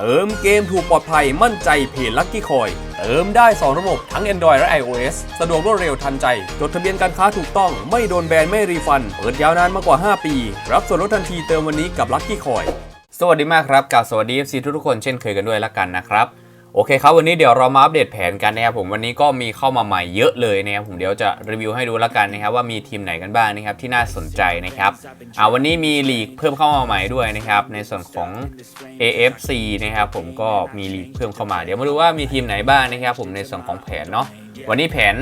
เติมเกมถูกปลอดภัยมั่นใจเพจลักกี้คอย เติมได้ 2 ระบบทั้ง Android และ iOS สะดวกรวดเร็วทันใจ จดทะเบียนการค้าถูกต้องไม่โดนแบนไม่รีฟัน เปิดยาวนานมากกว่า 5 ปี รับส่วนลดทันทีเติมวันนี้กับลักกี้คอย สวัสดีมากครับกับสวัสดี FC ทุกๆคนเช่นเคยกันด้วยละกันนะครับ โอเคครับวันนี้เดี๋ยวเรามาอัปเดตแผนกันนะครับผมวันนี้ก็มีเข้ามาใหม่เยอะเลยนะครับผมเดี๋ยวจะรีวิวให้ดูและกันนะครับว่ามีทีมไหนกันบ้างนะครับที่น่าสนใจนะครับอ่าวันนี้มีลีกเพิ่มเข้ามาใหม่ด้วยนะครับในส่วนของ AFC นะครับผมก็มีลีกเพิ่มเข้ามา เดี๋ยวมาดูว่ามีทีมไหนบ้างนะครับผมในส่วนของแผนเนาะวันนี้แผน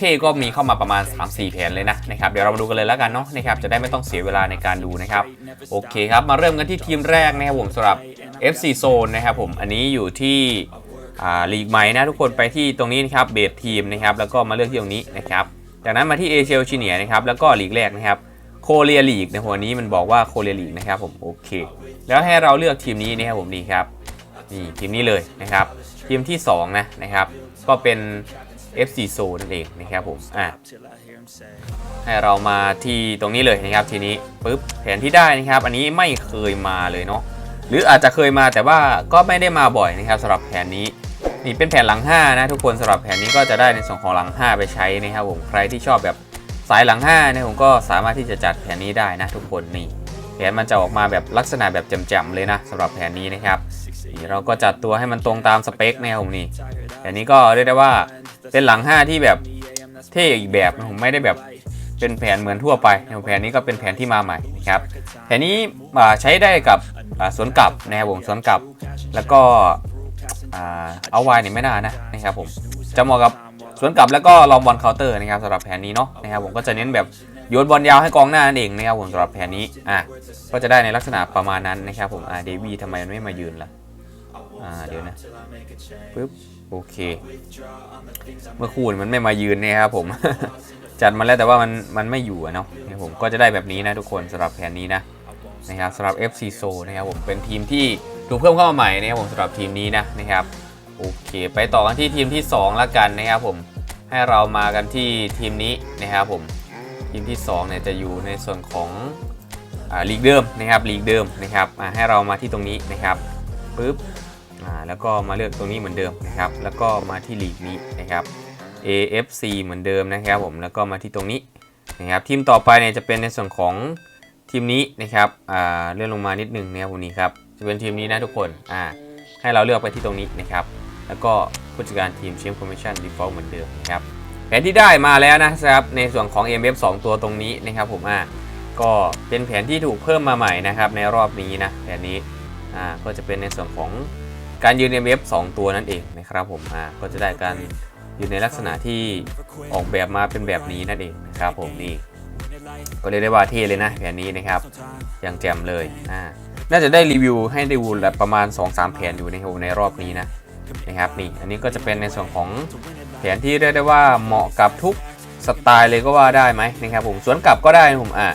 เท่ๆก็มีเข้ามาประมาณ 3-4 แผนเลยนะนะครับเดี๋ยวเรามาดูกันเลยแล้วกันเนาะนะครับจะได้ไม่ต้องเสียเวลาในการดูนะครับโอเคครับมาเริ่มกันที่ทีมแรกนะครับผมสำหรับ FC Zone นะครับผมอันนี้อยู่ที่ลีกใหม่นะทุกคนไปที่ตรงนี้นะครับเบสทีมนะครับแล้วก็มาเลือกที่ตรงนี้นะครับจากนั้นมาที่เอเชียชิเนียนะครับแล้วก็ลีกแรกนะครับโคเรียลีกในหัวนี้มันบอกว่าโคเรียลีกนะครับผมโอเค แล้วให้เราเลือกทีมนี้นะครับผมนี่ครับนี่ทีมนี้เลยนะครับทีมที่สองนะนะครับก็เป็น FC Zone นั่นเองนะครับผมอะให้เรามาที่ตรงนี้เลยนะครับทีนี้ปุ๊บแผนที่ได้นะครับ อันนี้ไม่เคยมาเลยเนาะ หรืออาจจะเคยมาแต่ว่าก็ไม่ได้มาบ่อยนะครับสำหรับแผนนี้นี่เป็นแผนหลัง5นะทุกคนสำหรับแผนนี้ก็จะได้ในส่วนของหลัง 5 ไปใช้นะครับผมใครที่ชอบแบบสายหลัง5นะผมก็สามารถที่จะจัดแผนนี้ได้นะทุกคนนี่แผนมันจะออกมาแบบลักษณะแบบจ่มๆเลยนะสำหรับแผนนี้นะครับนี่เราก็จัดตัวให้มันตรงตามสเปคนะครับผมนี่แผนนี้ก็เรียกได้ว่าเป็นหลัง 5 ที่แบบเท่อีกแบบผมไม่ได้แบบ เป็นแผนเหมือนทั่วไปแผนนี้ก็เป็นแผนที่มาใหม่นะครับแผนนี้ใช้ได้กับสวนกลับนะครับผมสวนกลับ แล้วก็เอาไวเนี่ยไม่น่านะนะครับผมจะเหมาะกับสวนกลับแล้วก็ลองบอลเคาน์เตอร์นะครับสำหรับแผนนี้เนาะนะครับผมก็จะเน้นแบบโยนบอลยาวให้กองหน้านั่นเองนะครับผมสำหรับแผนนี้อะก็จะได้ในลักษณะประมาณนั้นนะครับผมอ่าเดวี่ทำไมมันไม่มายืนล่ะอ่าเดี๋ยวนะปึ๊บโอเค เมื่อคู่มันไม่มายืนเนะครับผม จัดมาแล้วแต่ว่ามันมันไม่อยู่อะเนาะนะผมก็จะได้แบบนี้นะทุกคนสำหรับแผนนี้นะนะครับสำหรับ FC s o นะครับผมเป็นทีมที่ถูกเพิ่มเข้ามาใหม่นะครับผมสำหรับทีมนี้นะนะครับโอเค ไปต่อกันที่ทีมที่2ละกันนะครับผมให้เรามากันที่ทีมนี้นะครับผมทีมที่2เนี่ยจะอยู่ในส่วนของอลีกเดิมนะครับลีกเดิมนะครับให้เรามาที่ตรงนี้นะครับปึ๊บอ่าแล้วก็มาเลือกตรงนี้เหมือนเดิมนะครับแล้วก็มาที่ลีกนี้นะครับ AFC เหมือนเดิมนะครับผมแล้วก็มาที่ตรงนี้นะครับทีมต่อไปเนี่ยจะเป็นในส่วนของทีมนี้นะครับอ่าเลื่อนลงมานิดนึงนะครับผมนี้ครับจะเป็นทีมนี้นะทุกคนอ่าให้เราเลือกไปที่ตรงนี้นะครับแล้วก็ผู้จัดการทีมเชมคอมมิชชั่นดีฟอลต์เหมือนเดิมนะครับแผนที่ได้มาแล้วนะครับในส่วนของ MF 2 ตัวตรงนี้นะครับผมอ่าก็เป็นแผนที่ถูกเพิ่มมาใหม่นะครับในรอบนี้นะแผนนี้อ่าก็จะเป็นในส่วนของการยืน MF 2 ตัวนั่นเองนะครับผมอ่าก็จะได้การ อยู่ในลักษณะที่ออกแบบมาเป็นแบบนี้นั่นเองนะครับผมนี่ก็เรียกได้ว่าเท่เลยนะแผนนี้นะครับอย่างแจ่มเลยอ่าน่าจะได้รีวิวให้ดูแบบประมาณ 2-3 แผนอยู่ในในรอบนี้นะนะครับนี่อันนี้ก็จะเป็นในส่วนของแผนที่เรียกได้ว่าเหมาะกับทุกสไตล์เลยก็ว่าได้ไหมนะครับผมสวนกลับก็ได้นะผมอ่า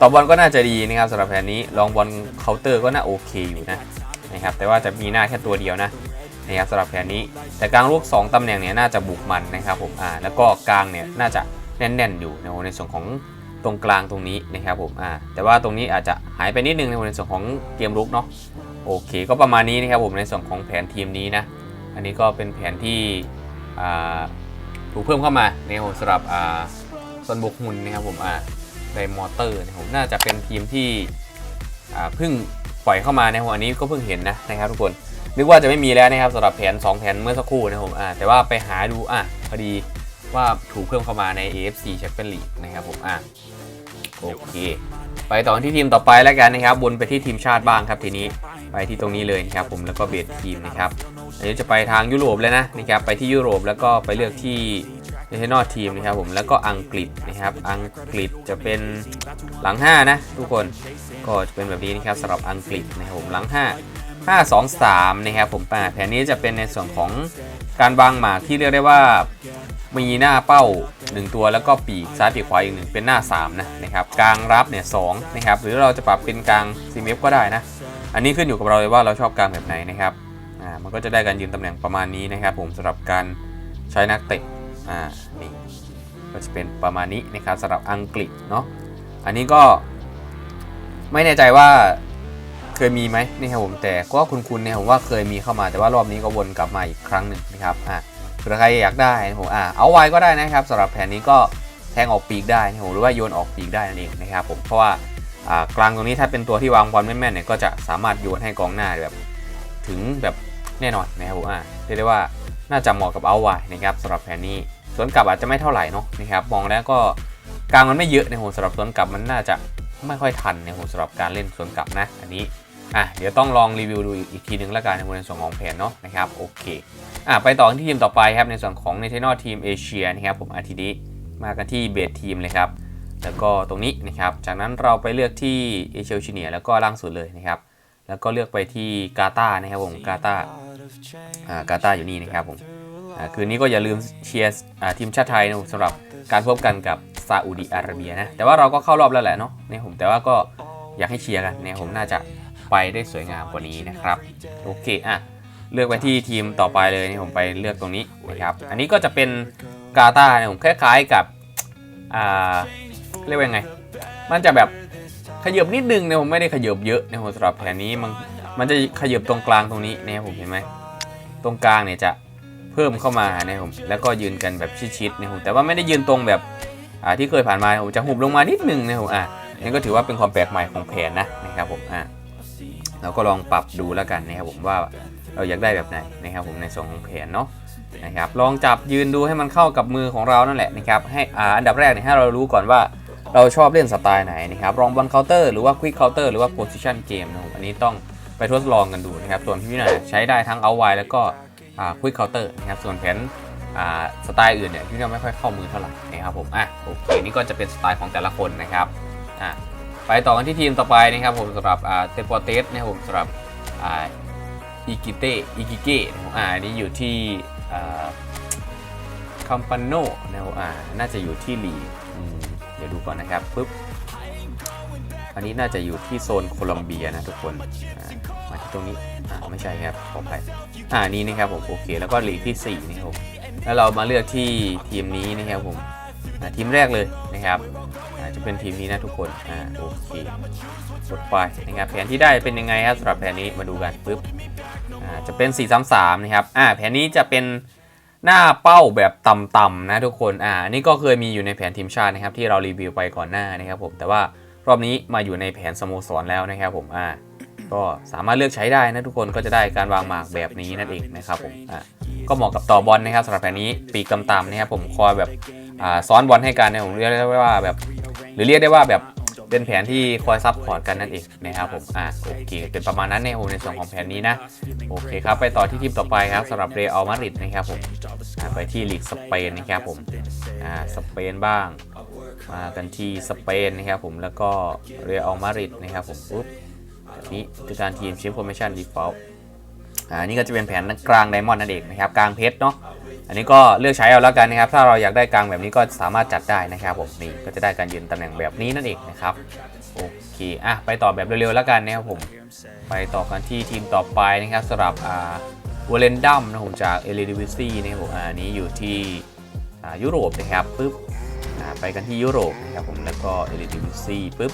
ต่อบอลก็น่าจะดีนะครับสำหรับแผนนี้ลองบอลเคาน์เตอร์ก็น่าโอเคอยู่นะนะครับแต่ว่าจะมีหน้าแค่ตัวเดียวนะ นะครับสำหรับแผนนี้ แต่กลางลูก 2ตำแหน่งเนี่ยน่าจะบุกมันนะครับผมอ่าแล้วก็กลางเนี่ยน่าจะแน่นๆอยู่ในในส่วนของตรงกลางตรงนี้นะครับผมอ่าแต่ว่าตรงนี้อาจจะหายไปนิดนึงในในส่วนของเกมรุกเนาะโอเค ก็ประมาณนี้นะครับผมในส่วนของแผนทีมนี้นะอันนี้ก็เป็นแผนที่อ่าถูกเพิ่มเข้ามาในสำหรับอ่าส่วนบุกหุ่นนะครับผมอ่าไดมอเตอร์นะครับผมน่าจะเป็นทีมที่อ่าเพิ่งปล่อยเข้ามาในหัวนี้ก็เพิ่งเห็นนะนะครับทุกคน นึกว่าจะไม่มีแล้วนะครับสำหรับแผน 2 แผนเมื่อสักครู่นะครับผมอ่าแต่ว่าไปหาดูอะพอดีว่าถูกเพิ่มเข้ามาใน AFC Champions League นะครับผมอะโอเค ไปต่อที่ทีมต่อไปแล้วกันนะครับวนไปที่ทีมชาติบ้างครับทีนี้ไปที่ตรงนี้เลยนะครับผมแล้วก็เบสทีมนะครับอันนี้จะไปทางยุโรปเลยนะนะครับไปที่ยุโรปแล้วก็ไปเลือกที่ National Team นะครับผมแล้วก็อังกฤษนะครับอังกฤษจะเป็นหลัง 5 นะ ทุกคนก็จะเป็นแบบนี้นะครับสำหรับอังกฤษนะครับผมหลัง 5 5 2 3 นะครับผมแผนนี้จะเป็นในส่วนของการวางหมากที่เรียกได้ว่ามีหน้าเป้า 1 ตัวแล้วก็ปีกซ้ายปีกขวาอีกหนึ่งเป็นหน้า 3 นะนะครับกลางรับเนี่ยสนะครับหรือเราจะปรับเป็นกลางซีเมฟก็ได้นะ อันนี้ขึ้นอยู่กับเราเลยว่าเราชอบกลางแบบไหนนะครับอ่ามันก็จะได้การยืนตำแหน่งประมาณนี้นะครับ ผมสำหรับการใช้นักเตะอ่านี่ก็จะเป็นประมาณนี้นะครับสำหรับอังกฤษเนาะอันนี้ก็ไม่แน่ใจว่า เคยมีไหมนี่ครับผมแต่ก็คุณคุณเนี่ยผมว่าเคยมีเข้ามาแต่ว่ารอบนี้ก็วนกลับมาอีกครั้งหนึ่งนะครับอะเผื่อใครอยากได้นะผมอะเอาไว้ก็ได้นะครับสำหรับแผนนี้ก็แทงออกปีกได้นะครับผมหรือว่าโยนออกปีกได้นั่นเองนะครับผมเพราะว่ากลางตรงนี้ถ้าเป็นตัวที่วางบอลแม่นๆเนี่ยก็จะสามารถโยนให้กองหน้าแบบถึงแบบแน่นอนนะครับผมอะเรียกได้ว่าน่าจะเหมาะกับเอาไว้นะครับสำหรับแผนนี้สวนกลับอาจจะไม่เท่าไหร่เนาะนะครับมองแล้วก็กลางมันไม่เยอะนะครับผมสำหรับสวนกลับมันน่าจะไม่ค่อยทันในะครับผมสำหรับการเล่นสวนกลับนะ อันนี้ อะเดี๋ยวต้องลองรีวิวดูอีกทีนึงละกันในส่วนของแผนเนาะนะครับโอเคอะไปต่อที่ทีมต่อไปครับในส่วนของในเทนอทีมเอเชียนะครับผมอาทีนี้มากันที่เบสทีมเลยครับแล้วก็ตรงนี้นะครับจากนั้นเราไปเลือกที่เอเชียชิเนียแล้วก็ล่างสุดเลยนะครับแล้วก็เลือกไปที่กาตาร์นะครับผมกาตาร์อ่ากาตาร์อยู่นี่นะครับผมอ่าคืนนี้ก็อย่าลืมเชียร์อ่าทีมชาติไทยนะสำหรับการพบกันกับซาอุดิอาระเบียนะแต่ว่าเราก็เข้ารอบแล้วแหละเนาะเนี่ยผมแต่ว่าก็อยากให้เชียร์กันเนี่ยผมน่าจะ ไปได้สวยงามกว่านี้นะครับโอเคอะเลือกไปที่ทีมต่อไปเลยนี่ผมไปเลือกตรงนี้นะครับอันนี้ก็จะเป็นกาตาเนี่ยผมคล้ายๆกับอ่าเรียกว่าไง มันจะแบบขยบนิดนึงเนี่ยผมไม่ได้ขยบเยอะนะผมสำหรับแผนนี้มันมันจะขยบตรงกลางตรงนี้นะครับผมเห็นไหมตรงกลางเนี่ยจะเพิ่มเข้ามานะครับผมแล้วก็ยืนกันแบบชิดๆนะครับผมแต่ว่าไม่ได้ยืนตรงแบบอ่าที่เคยผ่านมาผมจะหุบลงมานิดนึงนะครับผมอะนี่ก็ถือว่าเป็นความแปลกใหม่ของแผนนะนะครับผมอะ เราก็ลองปรับดูแล้วกันนะครับผมว่าเราอยากได้แบบไหนนะครับผมในส่วนของแผนเนาะนะครับลองจับยืนดูให้มันเข้ากับมือของเรานั่นแหละนะครับให้อ่าอันดับแรกเนี่ยให้เรารู้ก่อนว่าเราชอบเล่นสไตล์ไหนนะครับรองบอลเคาน์เตอร์หรือว่าควิกเคาน์เตอร์หรือว่าโพซิชันเกมนะครับอันนี้ต้องไปทดลองกันดูนะครับส่วนพี่วินัยใช้ได้ทั้งเอาไวแล้วก็ควิกเคาน์เตอร์นะครับส่วนแผนสไตล์อื่นเนี่ยพี่วินัยไม่ค่อยเข้ามือเท่าไหร่นะครับผมอะโอเคนี่ก็จะเป็นสไตล์ของแต่ละคนนะครับอะ ไปต่อกันที่ทีมต่อไปนะครับผมสำหรับอ่าเตปอเตสนะครับผมสำหรับอ่าอิกิเตอิกิเกะอ่าอันนี้อยู่ที่อ่าคัมปานโนนะครับอ่าน่าจะอยู่ที่ลีอืมเดี๋ยวดูก่อนนะครับปุ๊บอันนี้น่าจะอยู่ที่โซนโคลัมเบียนะทุกคนมาที่ตรงนี้อ่าไม่ใช่ครับขออภัยอ่านี่นะครับผมโอเค แล้วก็ลีกที่สี่นะครับผมแล้วเรามาเลือกที่ทีมนี้นะครับผมทีมแรกเลยนะครับ จะเป็นทีมนี้นะทุกคนอ่าโอเคกดไปนะครับแผนที่ได้เป็นยังไงครับสำหรับแผนนี้มาดูกันปุ๊บอ่าจะเป็น 433 นะครับอ่าแผนนี้จะเป็นหน้าเป้าแบบต่ำๆนะทุกคนอ่านี่ก็เคยมีอยู่ในแผนทีมชาตินะครับที่เรารีวิวไปก่อนหน้านะครับผมแต่ว่ารอบนี้มาอยู่ในแผนสโมสรแล้วนะครับผมอ่าก็สามารถเลือกใช้ได้นะทุกคนก็จะได้การวางหมากแบบนี้นั่นเองนะครับผมอ่าก็เหมาะกับต่อบอลนะครับสำหรับแผนนี้ปีกต่ำๆนะครับผมคอยแบบอ่าซ้อนบอลให้กันเนี่ยผมเรียกได้ว่าแบบ หรือเรียกได้ว่าแบบเป็นแผนที่คอยซับพอร์ตกันนั่นเองนะครับผมอ่าโอเคเป็นประมาณนั้นในในส่วนของแผนนี้นะ โอเคครับไปต่อที่ทีมต่อไปครับสำหรับเรอัลมาดริดนะครับผมไปที่ลีกสเปนนะครับผมอ่าสเปนบ้าง มากันที่สเปนนะครับผมแล้วก็เรอัลมาดริดนะครับผมปุ๊บนี้คือการทีมชิปฟอร์เมชันดีฟอลต์อ่านี่ก็จะเป็นแผนกลางไดมอนด์นั่นเองนะครับกลางเพชรเนาะ อันนี้ก็เลือกใช้เอาแล้วกันนะครับ ถ้าเราอยากได้กลางแบบนี้ก็สามารถจัดได้นะครับผมนี่ก็จะได้การยืนตำแหน่งแบบนี้นั่นเองนะครับโอเคอะไปต่อแบบเร็วๆแล้วกันนะครับผมไปต่อกันที่ทีมต่อไปนะครับสำหรับอ่าวอลเลนดัมนะผมจากเอลิดิวิซี่นะครับผมอันนี้อยู่ที่อ่ายุโรปนะครับปุ๊บอ่าไปกันที่ยุโรปนะครับผมแล้วก็เอลิดิวิซี่ปุ๊บ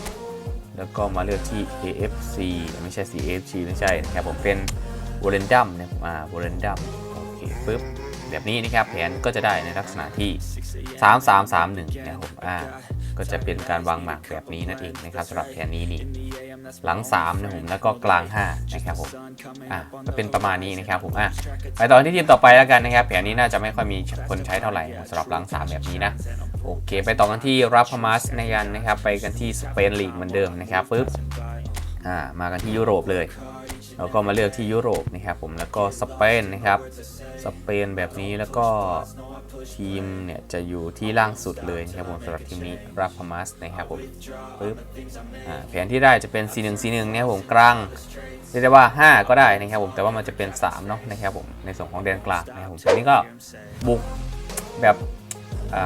แล้วก็มาเลือกที่ AFC ไม่ใช่ CFC ไม่ใช่นะครับผมเป็นวอลเลนดัมนะครับอ่าวอลเลนดัมโอเคปุ๊บ แบบนี้นะครับแผนก็จะได้ในลักษณะที่ 3 3 3 1นะครับผมอ่าก็จะเป็นการวางหมากแบบนี้นั่นเองนะครับสำหรับแผนนี้นี่หลัง3นะครับผมแล้วก็กลาง 5 นะครับผมอ่าก็เป็นประมาณนี้นะครับผมอะไปต่อที่ทีมต่อไปแล้วกันนะครับแผนนี้น่าจะไม่ค่อยมีคนใช้เท่าไหร่สำหรับหลัง 3 แบบนี้นะโอเค ไปต่อกันที่รับพมัสในกันนะครับ ไปกันที่สเปนลีกเหมือนเดิมนะครับปึ๊บอ่ามากันที่ยุโรปเลย เราก็มาเลือกที่ยุโรปนะครับผมแล้วก็สเปนนะครับสเปนแบบนี้แล้วก็ทีมเนี่ยจะอยู่ที่ล่างสุดเลยนะครับผมสำหรับทีมนี้ราพามัสนะครับผมปึ๊บแผนที่ได้จะเป็น4 1 4 1นะครับผมกลางเรียกได้ว่า 5 ก็ได้นะครับผมแต่ว่ามันจะเป็น3เนาะนะครับผมในส่วนของแดนกลางนะครับผมอันนี้ก็บุกแบบ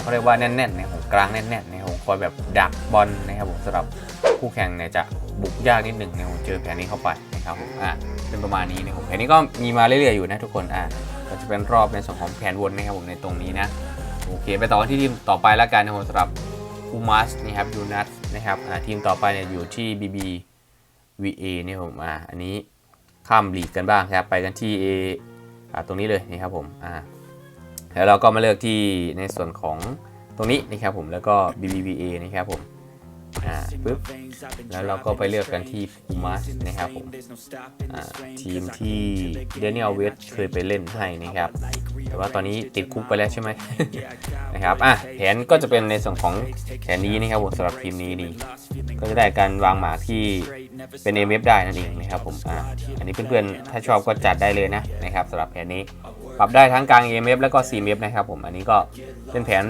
เขาเรียกว่าแน่นๆนะครับผมกลางแน่นๆนะครับผมคอยแบบดักบอลนะครับผมสำหรับคู่แข่งเนี่ยจะบุกยากนิดหนึ่งเนะครับผมเจอแผนนี้เข้าไป ครับผมอ่าเป็นประมาณนี้นะครับผมแผนนี้ก็มีมาเรื่อยๆอยู่นะทุกคนอ่าก็จะเป็นรอบในส่วนของแผนวนนะครับผมในตรงนี้นะโอเค ไปต่อที่ทีมต่อไปแล้วกันนะครับสำหรับอูมัสนะครับยูนัสนะครับอ่าทีมต่อไปเนี่ยอยู่ที่ BB VA เนี่ยผมอ่าอันนี้ข้ามลีกกันบ้างครับไปกันที่ A อ่าตรงนี้เลยนี่ครับผมอ่าแล้วเราก็มาเลือกที่ในส่วนของตรงนี้นะครับผมแล้วก็ BBVA นะครับผม อ่าปึ๊บแล้วเราก็ไปเลือกกันที่ Pumas นะครับผมอ่าทีมที่เดนิเอลเวสเคยไปเล่นให้นะครับ แต่ว่าตอนนี้ติดคุกไปแล้วใช่ไหมนะครับอะแผนก็จะเป็นในส่วนของแผนนี้นะครับผมสำหรับทีมนี้ดีก็จะได้การวางหมากที่เป็น MF ได้นั่นเองนะครับผมอะอันนี้เพื่อนๆ ถ้าชอบก็จัดได้เลยนะนะครับสำหรับแผนนี้ปรับได้ทั้งกลาง EMF แล้วก็ CMF นะครับผมอันนี้ก็เป็นแผน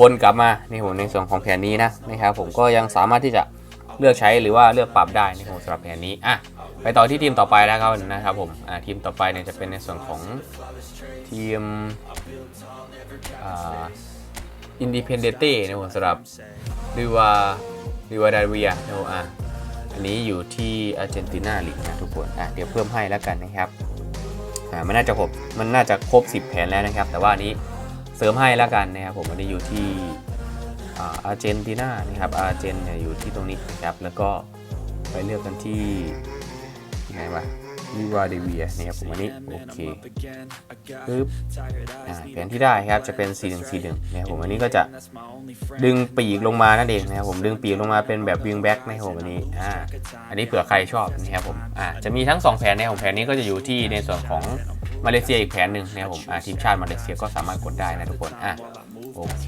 วนกลับมาในผมในส่วนของแผนนี้นะนะครับผมก็ยังสามารถที่จะเลือกใช้หรือว่าเลือกปรับได้นะครับสำหรับแผนนี้อะไปต่อที่ทีมต่อไปแล้วครับนะครับผมอะทีมต่อไปเนี่ยจะเป็นในส่วนของทีมอ่าอินดิเพนเดนเต้นะผมสำหรับริวาริวาดาเวียนะผมอะอันนี้อยู่ที่อาร์เจนตินาลีกนะทุกคนอะเดี๋ยวเพิ่มให้แล้วกันนะครับอ่ามันน่าจะครบมันน่าจะครบ 10 แผนแล้วนะครับ แต่ว่านี้ ริมให้แล้วกันนะครับผมอันนี้อยู่ที่อาร์เจนตินานะครับอาร์เจนเนี่ยอยู่ที่ตรงนี้นะครับแล้วก็ไปเลือกกันที่ที่ไหนวะริวาเดเวียนะครับผมอันนี้โอเคปึ๊บแผนที่ได้ครับจะเป็น 4 1 4 1นะครับผมอันนี้ก็จะดึงปีกลงมานั่นเองนะครับผมดึงปีกลงมาเป็นแบบวิงแบ็กนะครับผมอันนี้อ่าอันนี้เผื่อใครชอบนะครับผมอ่าจะมีทั้ง 2 แผนนะครับผมแผนนี้ก็จะอยู่ที่ในส่วนของ มาเลเซียอีกแผนหนึ่งนะครับผมอ่าทีมชาติมาเลเซียก็สามารถกดได้นะทุกคนอ่าโอเค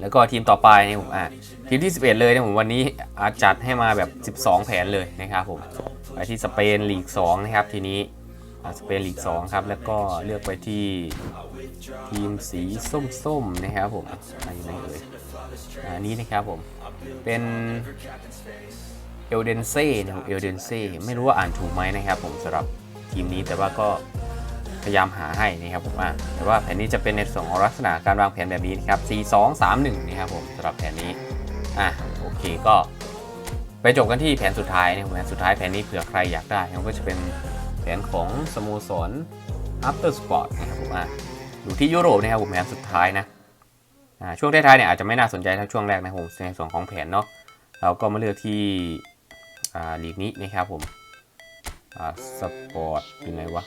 แล้วก็ทีมต่อไปนะครับผมอ่าทีมที่ 11 เลยนะผมวันนี้อาจัดให้มาแบบ 12 แผนเลยนะครับผมไปที่สเปนลีก2นะครับทีนี้สเปนลีก2ครับแล้วก็เลือกไปที่ทีมสีส้มๆนะครับผมอ่าอยู่ไหนเอ่ยออันนี้นะครับผมเป็นเอลเดนเซ่นะครับเอลเดนเซ่ไม่รู้ว่าอ่านถูกไหมนะครับผมสำหรับทีมนี้แต่ว่าก็ พยายามหาให้นะครับผมอะแต่ว่าแผนนี้จะเป็นในส่วนของลักษณะการวางแผนแบบนี้นะครับ 4 2 3 1นะครับผมสำหรับแผนนี้อะโอเคก็ไปจบกันที่แผนสุดท้ายนะครับแผนสุดท้ายแผนนี้เผื่อใครอยากได้ก็จะเป็นแผนของสโมสร After Sport นะครับผมอะอยู่ที่ยุโรปนะครับผมแผนสุดท้ายนะอ่าช่วงท้ายๆเนี่ยอาจจะไม่น่าสนใจเท่าช่วงแรกนะครับผมในส่วนของแผนเนาะเราก็มาเลือกที่อ่าลีกนี้นะครับผมอ่าสปอร์ตอยู่ไหนวะ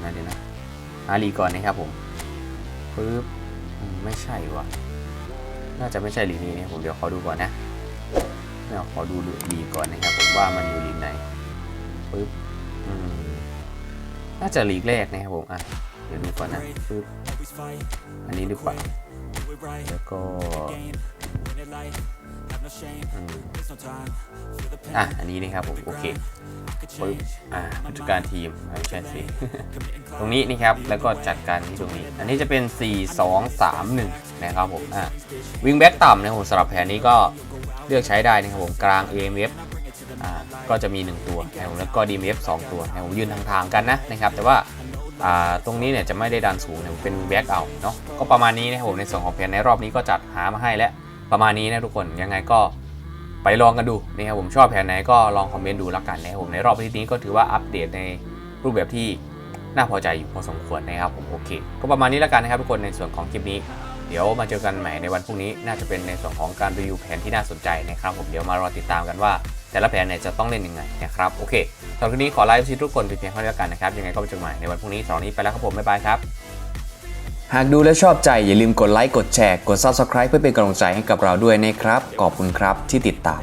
ยวนะเดี๋ยวนะหาลีก่อนนะครับผมปึ๊บไม่ใช่วะน่าจะไม่ใช่ลีนี้นะผมเดี๋ยวขอดูก่อนนะเดี๋ยวขอดูลีก่อนนะครับผมว่ามันอยู่ลีไหนปึ๊บอืมน่าจะลีกแรกนะครับผมอะเดี๋ยวดูก่อนนะปึ๊บอันนี้หรือเปล่าแล้วก็ อะ อันนี้นะครับผม โอเคปึ๊บอ่าผู้จัดการทีมไม่ใช่สิตรงนี้นี่ครับ แล้วก็จัดการที่ตรงนี้ อันนี้จะเป็น 4 2 3 1 นะครับผม อะวิงแบ็กต่ำนะครับผมสำหรับแผนนี้ก็เลือกใช้ได้นะครับผมกลาง AMF อ่าก็จะมี 1 ตัวนะครับผมแล้วก็ DMF 2 ตัวนะครับผมยืนทางๆกันนะนะครับ แต่ว่าอ่าตรงนี้เนี่ยจะไม่ได้ดันสูงนะเป็นแบ็กเอาเนาะก็ประมาณนี้นะครับผมในส่วนของแผนในรอบนี้ก็จัดหามาให้แล้ว ประมาณนี้นะทุกคนยังไงก็ไปลองกันดูนะครับผมชอบแผนไหนก็ลองคอมเมนต์ดูแล้วกันนะครับผมในรอบที่นี้ก็ถือว่าอัปเดตในรูปแบบที่น่าพอใจอยู่พอสมควรนะครับผมโอเค ก็ประมาณนี้แล้วกันนะครับทุกคนในส่วนของคลิปนี้ เดี๋ยวมาเจอกันใหม่ในวันพรุ่งนี้น่าจะเป็นในส่วนของการรีวิวแผนที่น่าสนใจนะครับผมเดี๋ยวมารอติดตามกันว่า แต่ละแผนเนี่ยจะต้องเล่นยังไงนะครับโอเคสำหรับคลิปนี้ขอไลฟ์ชีทุกคนเพียงเท่านี้แล้วกันนะครับยังไงก็ไปเจอกันใหม่ในวันพรุ่งนี้สำหรับวันนี้ไปแล้วครับผมบ๊ายบายครับ หากดูแล้วชอบใจอย่าลืมกดไลค์ กดแชร์ กด Subscribe เพื่อเป็นกำลังใจให้กับเราด้วยนะครับ ขอบคุณครับที่ติดตาม